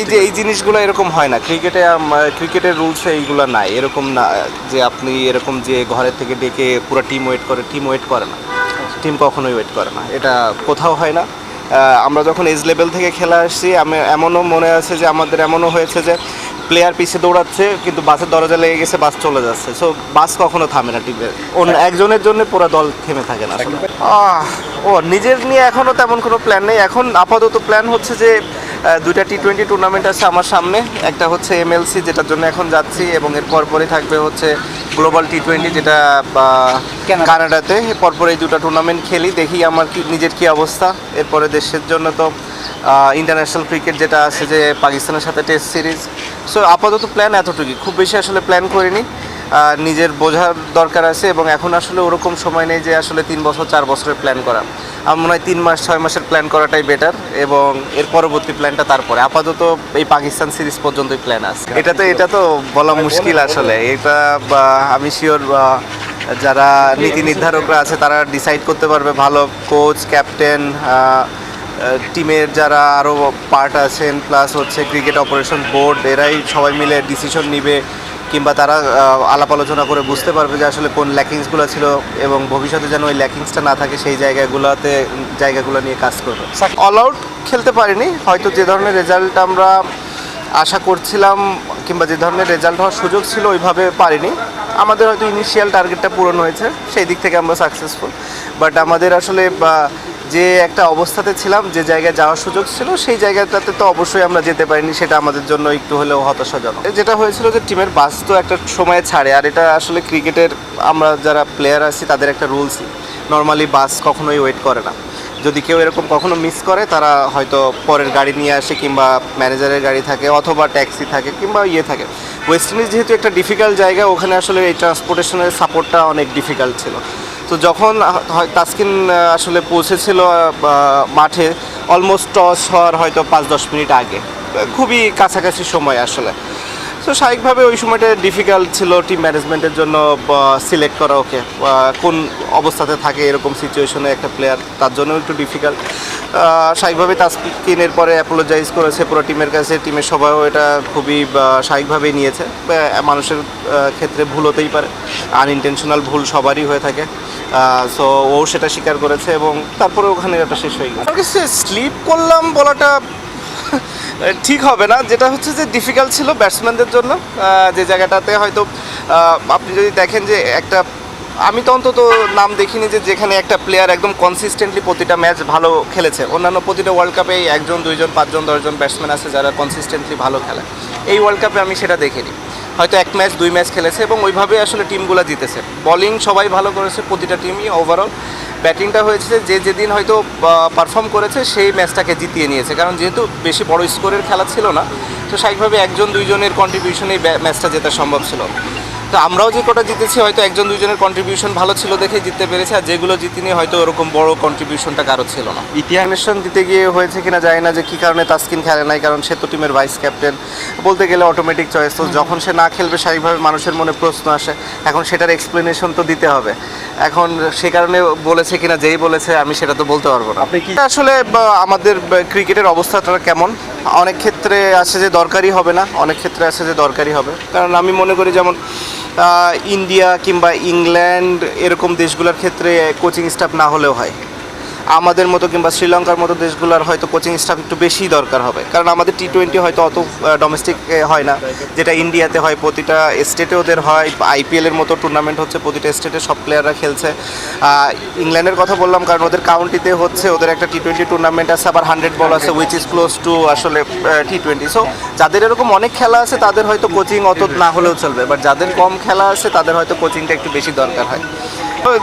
এই যে এই জিনিসগুলো এরকম হয় না। ক্রিকেটে ক্রিকেটের রুলসে এইগুলো নাই। এরকম না যে আপনি এরকম যে ঘরের থেকে ডেকে পুরো টিম ওয়েট করে টিম ওয়েট করে না। টিম কখনোই ওয়েট করে না। এটা কোথাও হয় না। আমরা যখন এজ লেভেল থেকে খেলা আসছি আমি এমনও মনে আছে যে আমাদের এমনও হয়েছে যে প্লেয়ার পিছিয়ে দৌড়াচ্ছে কিন্তু বাসের দরজা লেগে গেছে বাস চলে যাচ্ছে। সো বাস কখনো থামে না টিমের অন্য একজনের জন্য পুরো দল থেমে থাকে না। ও নিজের নিয়ে এখনও তেমন কোনো প্ল্যান নেই। এখন আপাতত প্ল্যান হচ্ছে যে দুইটা টি টোয়েন্টি টুর্নামেন্ট আছে আমার সামনে। একটা হচ্ছে এমএলসি যেটার জন্য এখন যাচ্ছি এবং এর পরপরই থাকবে হচ্ছে গ্লোবাল টি টোয়েন্টি যেটা কানাডাতে পরপর এই দুটো টুর্নামেন্ট খেলি দেখি আমার কি নিজের কি অবস্থা। এরপরে দেশের জন্য তো ইন্টারন্যাশনাল ক্রিকেট যেটা আছে যে পাকিস্তানের সাথে টেস্ট সিরিজ সো আপাতত প্ল্যান এতটুকুই। খুব বেশি আসলে প্ল্যান করিনি। নিজের বোঝার দরকার আছে এবং এখন আসলে ওরকম সময় নেই যে আসলে তিন বছর, চার বছরের প্ল্যান করা। আমার মনে হয় তিন মাস, ছয় মাসের প্ল্যান করাটাই বেটার এবং এর পরবর্তী প্ল্যানটা তারপরে। আপাতত এই পাকিস্তান সিরিজ পর্যন্তই প্ল্যান আছে। এটা তো এটা তো বলা মুশকিল আসলে। এটা আমি শিওর যারা নীতি নির্ধারকরা আছে, তারা ডিসাইড করতে পারবে। ভালো কোচ ক্যাপ্টেন টিমের যারা আরও পার্ট আছেন প্লাস হচ্ছে ক্রিকেট অপারেশন বোর্ড এরাই সবাই মিলে ডিসিশন নিবে। কিংবা তারা আলাপ আলোচনা করে বুঝতে পারবে যে আসলে কোন ল্যাকিংসগুলো ছিল এবং ভবিষ্যতে যেন ওই ল্যাকিংসটা না থাকে সেই জায়গাগুলোতে জায়গাগুলো নিয়ে কাজ করবে। অল আউট খেলতে পারিনি হয়তো যে ধরনের রেজাল্ট আমরা আশা করছিলাম কিংবা যে ধরনের রেজাল্ট হওয়ার সুযোগ ছিল ওইভাবে পারিনি। আমাদের হয়তো ইনিশিয়াল টার্গেটটা পূরণ হয়েছে সেই দিক থেকে আমরা সাকসেসফুল বাট আমাদের আসলে বা, যে একটা অবস্থাতে ছিলাম, যে জায়গায় যাওয়ার সুযোগ ছিল, সেই জায়গাটাতে তো অবশ্যই আমরা যেতে পারিনি, সেটা আমাদের জন্য একটু হলেও হতাশাজনক। যেটা হয়েছিল যে টিমের বাস তো একটা সময়ে ছাড়ে, আর এটা আসলে ক্রিকেটের আমরা যারা প্লেয়ার আছি, তাদের একটা রুলস নর্মালি বাস কখনোই ওয়েট করে না। যদি কেউ এরকম কখনো মিস করে, তারা হয়তো পরের গাড়ি নিয়ে আসে, কিংবা ম্যানেজারের গাড়ি থাকে, অথবা ট্যাক্সি থাকে, কিংবা ইয়ে থাকে। ওয়েস্ট ইন্ডিজ যেহেতু একটা ডিফিকাল্ট জায়গা, ওখানে আসলে এই ট্রান্সপোর্টেশনের সাপোর্টটা অনেক ডিফিকাল্ট ছিল। তো যখন তাসকিন আসলে পৌঁছেছিল মাঠে অলমোস্ট টস হওয়ার হয়তো পাঁচ, দশ মিনিট আগে। খুবই কাছাকাছি সময় আসলে। তো স্বাভাবিকভাবে ওই সময়টা ডিফিকাল্ট ছিল টিম ম্যানেজমেন্টের জন্য সিলেক্ট করা ওকে। কোন অবস্থাতে থাকে এরকম সিচুয়েশনে একটা প্লেয়ার তার জন্য একটু ডিফিকাল্ট স্বাভাবিকভাবে তাসকিনের পরে অ্যাপোলোজাইজ করেছে পুরো টিমের কাছে। টিমের সবাইও এটা খুবই স্বাভাবিকভাবেই নিয়েছে। মানুষের ক্ষেত্রে ভুল হতেই পারে। আনইনটেনশনাল ভুল সবারই হয়ে থাকে। সো ও সেটা স্বীকার করেছে এবং তারপরে ওখানে এটা শেষ হয়ে গেছে। স্লিপ করলাম বলাটা ঠিক হবে না। যেটা হচ্ছে যে ডিফিকাল্ট ছিল ব্যাটসম্যানদের জন্য। যে জায়গাটাতে হয়তো আপনি যদি দেখেন যে একটা, আমি তো অন্তত নাম দেখিনি যে যেখানে একটা প্লেয়ার একদম কনসিস্টেন্টলি প্রতিটা ম্যাচ ভালো খেলেছে। অন্যান্য প্রতিটা ওয়ার্ল্ড কাপে একজন, দুইজন, পাঁচজন, দশজন ব্যাটসম্যান আছে যারা কনসিস্টেন্টলি ভালো খেলে। এই ওয়ার্ল্ড কাপে আমি সেটা দেখিনি। হয়তো এক ম্যাচ, দুই ম্যাচ খেলেছে এবং ওইভাবে আসলে টিমগুলো জিতেছে। বলিং সবাই ভালো করেছে, প্রতিটা টিমই ওভারঅল ব্যাটিংটা হয়েছে যে যেদিন হয়তো পারফর্ম করেছে, সেই ম্যাচটাকে জিতিয়ে নিয়েছে। কারণ যেহেতু বেশি বড় স্কোরের খেলা ছিল না, তো স্বাভাবিকভাবে একজন, দুইজনের কন্ট্রিবিউশনেই ম্যাচটা জেতা সম্ভব ছিল। তো আমরাও যে কটা জিতেছি হয়তো একজন দুইজনের কন্ট্রিবিউশন ভালো ছিল দেখে জিততে পেরেছে আর যেগুলো জিতিনি হয়তো ওরকম বড় কন্ট্রিবিউশনটা কারও ছিল না। ইতিহাসন দিতে গিয়ে হয়েছে কিনা যায় না যে কী কারণে তাসকিন খেলে নাই কারণ সে তো টিমের ভাইস ক্যাপ্টেন বলতে গেলে অটোমেটিক চয়েস তো যখন সে না খেলবে স্বাভাবিকভাবে মানুষের মনে প্রশ্ন আসে। এখন সেটার এক্সপ্লেনেশন তো দিতে হবে। এখন সে কারণে বলেছে কিনা যেই বলেছে আমি সেটা তো বলতে পারব না। আপনি কি- আসলে আমাদের ক্রিকেটের অবস্থাটা কেমন? অনেক ক্ষেত্রে আছে যে দরকারই হবে না, অনেক ক্ষেত্রে আছে যে দরকারই হবে। কারণ আমি মনে করি যেমন ইন্ডিয়া কিংবা ইংল্যান্ড এরকম দেশগুলোর ক্ষেত্রে কোচিং স্টাফ না হলেও হয়। আমাদের মতো কিংবা শ্রীলঙ্কার মতো দেশগুলোর হয়তো কোচিং স্টাফ একটু বেশি দরকার হবে। কারণ আমাদের টি টোয়েন্টি হয়তো অত ডোমেস্টিক হয় না। যেটা ইন্ডিয়াতে হয়, প্রতিটা স্টেটে ওদের হয়। আইপিএল এর মতো টুর্নামেন্ট হচ্ছে, প্রতিটা স্টেটে সব প্লেয়াররা খেলছে। ইংল্যান্ডের কথা বললাম, কারণ ওদের কাউন্টিতে হচ্ছে, ওদের একটা টি টোয়েন্টি টুর্নামেন্ট আছে, আবার হান্ড্রেড বল আছে উইচ ইজ ক্লোজ টু আসলে টি টোয়েন্টি সো যাদের এরকম অনেক খেলা আছে, তাদের হয়তো কোচিং অত না হলেও চলবে। বাট যাদের কম খেলা আছে, তাদের হয়তো কোচিংটা একটু বেশি দরকার হয়।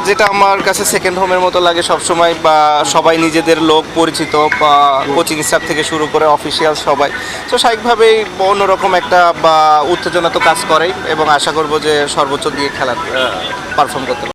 যেটা আমার কাছে সেকেন্ড হোমের মতো লাগে সবসময়, বা সবাই নিজেদের লোক, পরিচিত, বা কোচিং স্টাফ থেকে শুরু করে অফিসিয়াল সবাই তো স্বাভাবিকভাবেই অন্যরকম একটা, বা উত্তেজনা তো কাজ করেই, এবং আশা করব যে সর্বোচ্চ দিয়ে খেলা পারফর্ম করতে।